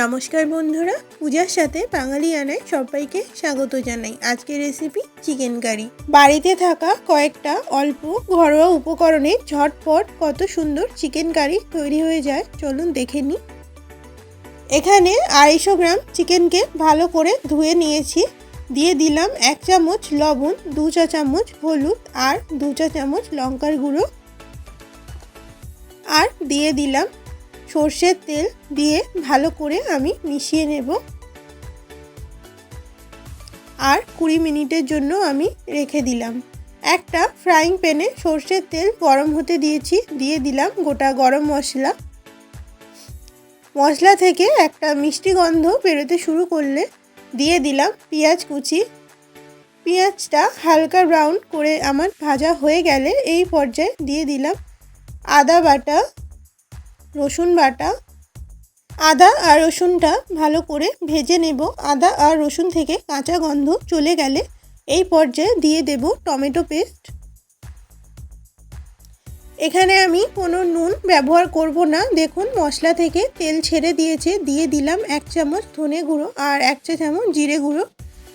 নমস্কার বন্ধুরা, পূজার সাথে বাঙালিয়ানায় সবাইকে স্বাগত জানাই। আজকের রেসিপি চিকেন কারি বাড়িতে থাকা কয়েকটা অল্প ঘরোয়া উপকরণে ঝটপট কত সুন্দর চিকেন কারি তৈরি হয়ে যায়, চলুন দেখে নিই। এখানে আড়াইশো গ্রাম চিকেনকে ভালো করে ধুয়ে নিয়েছি। দিয়ে দিলাম এক চামচ লবণ, দু চা চামচ হলুদ আর দু চা চামচ লঙ্কার গুঁড়ো। আর দিয়ে দিলাম সর্ষের তেল দিয়ে ভালো করে আমি মিশিয়ে নেব। আর কুড়ি মিনিটের জন্য আমি রেখে দিলাম। একটা ফ্রাইং প্যানে সর্ষের তেল গরম হতে দিয়েছি, দিয়ে দিলাম গোটা গরম মশলা। মশলা থেকে একটা মিষ্টি গন্ধ বেরোতে শুরু করলে দিয়ে দিলাম পেঁয়াজ কুচি। পেঁয়াজটা হালকা ব্রাউন করে আমার ভাজা হয়ে গেলে এই পর্যায়ে দিয়ে দিলাম আদা বাটা রসুন বাটা, আদা আর রসুনটা ভালো করে ভেজে নেব। আদা আর রসুন থেকে কাঁচা গন্ধ চলে গেলে এই পর্যায়ে দিয়ে দেব টমেটো পেস্ট। এখানে আমি কোনো নুন ব্যবহার করব না। দেখুন, মশলা থেকে তেল ছেড়ে দিয়েছে। দিয়ে দিলাম এক চামচ ধনে গুঁড়ো আর এক চা চামচ জিরে গুঁড়ো।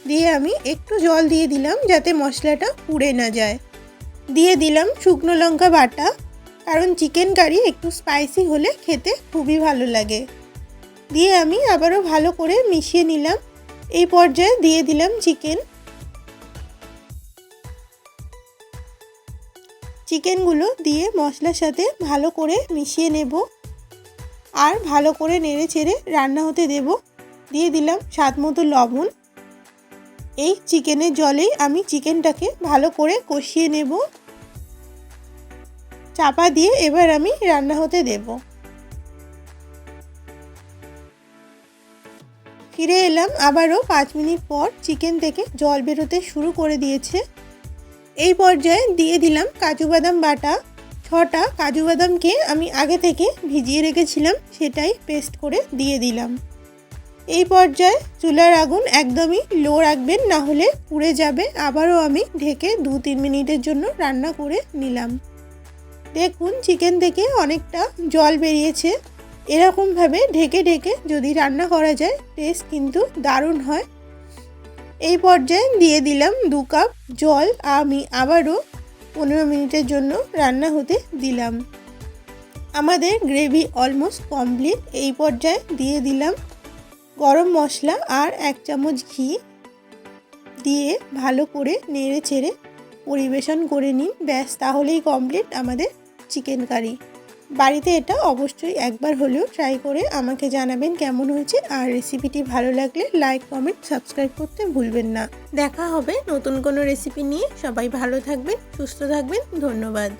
দিয়ে আমি একটু জল দিয়ে দিলাম যাতে মশলাটা পুড়ে না যায়। দিয়ে দিলাম শুকনো লঙ্কা বাটা। কারণ চিকেন কারি একটু স্পাইসি হলে খেতে খুবই ভালো লাগে। দিয়ে আমি আবারও ভালো করে মিশিয়ে নিলাম। এই পর্যায়ে দিয়ে দিলাম চিকেন চিকেনগুলো দিয়ে মশলার সাথে ভালো করে মিশিয়ে নেব। আর ভালো করে নেড়ে চেড়ে রান্না হতে দেব। দিয়ে দিলাম স্বাদ মতো লবণ। এই চিকেনের জলেই আমি চিকেনটাকে ভালো করে কষিয়ে নেব। চাপা দিয়ে এবার আমি রান্না হতে দেব। ফিরে এলাম, আবারও পাঁচ মিনিট পর চিকেন থেকে জল বেরোতে শুরু করে দিয়েছে। এই পর্যায়ে দিয়ে দিলাম কাজু বাদাম বাটা। ছটা কাজু বাদামকে আমি আগে থেকে ভিজিয়ে রেখেছিলাম, সেটাই পেস্ট করে দিয়ে দিলাম। এই পর্যায়ে চুলার আগুন একদমই লো রাখবেন, না হলে পুড়ে যাবে। আবারও আমি ঢেকে দু তিন মিনিটের জন্য রান্না করে নিলাম। দেখুন চিকেন থেকে অনেকটা জল বেরিয়েছে। এরকমভাবে ঢেকে ঢেকে যদি রান্না করা যায় টেস্ট কিন্তু দারুণ হয়। এই পর্যায়ে দিয়ে দিলাম দু কাপ জল। আমি আবারও পনেরো মিনিটের জন্য রান্না হতে দিলাম। আমাদের গ্রেভি অলমোস্ট কমপ্লিট এই পর্যায়ে দিয়ে দিলাম গরম মশলা আর এক চামচ ঘি। দিয়ে ভালো করে নেড়ে চেড়ে পরিবেশন করে নিন। ব্যাস, তাহলেই কমপ্লিট আমাদের চিকেন কারি বাড়িতে এটা অবশ্যই একবার হলেও ট্রাই করে আমাকে জানাবেন কেমন হয়েছে। আর রেসিপিটি ভালো লাগলে লাইক কমেন্ট সাবস্ক্রাইব করতে ভুলবেন না। দেখা হবে নতুন কোনো রেসিপি নিয়ে। সবাই ভালো থাকবেন, সুস্থ থাকবেন। ধন্যবাদ।